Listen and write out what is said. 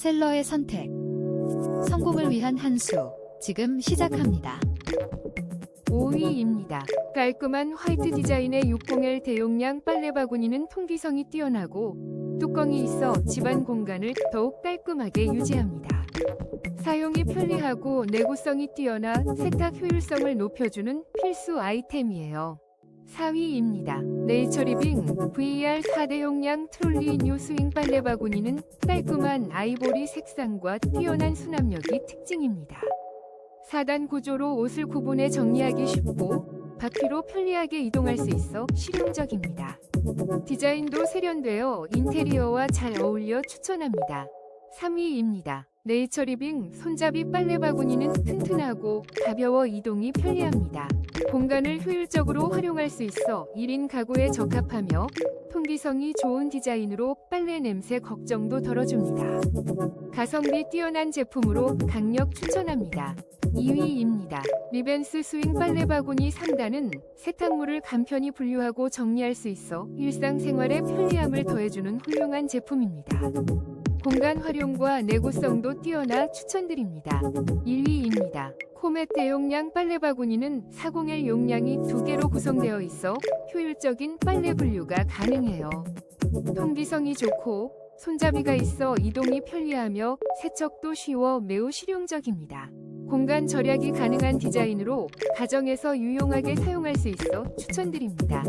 셀러의 선택. 성공을 위한 한 수. 지금 시작합니다. 5위입니다. 깔끔한 화이트 디자인의 60L 대용량 빨래 바구니는 통기성이 뛰어나고 뚜껑이 있어 집안 공간을 더욱 깔끔하게 유지합니다. 사용이 편리하고 내구성이 뛰어나 세탁 효율성을 높여주는 필수 아이템이에요. 4위입니다. 네이처리빙 VR 4대 용량 트롤리 뉴 스윙 빨래 바구니는 깔끔한 아이보리 색상과 뛰어난 수납력이 특징입니다. 4단 구조로 옷을 구분해 정리하기 쉽고 바퀴로 편리하게 이동할 수 있어 실용적입니다. 디자인도 세련되어 인테리어와 잘 어울려 추천합니다. 3위입니다. 네이처리빙 손잡이 빨래 바구니는 튼튼하고 가벼워 이동이 편리합니다. 공간을 효율적으로 활용할 수 있어 1인 가구에 적합하며 통기성이 좋은 디자인으로 빨래 냄새 걱정도 덜어줍니다. 가성비 뛰어난 제품으로 강력 추천합니다. 2위입니다. 리벤스 스윙 빨래 바구니 3단은 세탁물을 간편히 분류하고 정리할 수 있어 일상생활에 편리함을 더해주는 훌륭한 제품입니다. 공간 활용과 내구성도 뛰어나 추천드립니다. 1위입니다. 코멧 대용량 빨래 바구니는 401 용량이 두 개로 구성되어 있어 효율적인 빨래 분류가 가능해요. 통기성이 좋고 손잡이가 있어 이동이 편리하며 세척도 쉬워 매우 실용적입니다. 공간 절약이 가능한 디자인으로 가정에서 유용하게 사용할 수 있어 추천드립니다.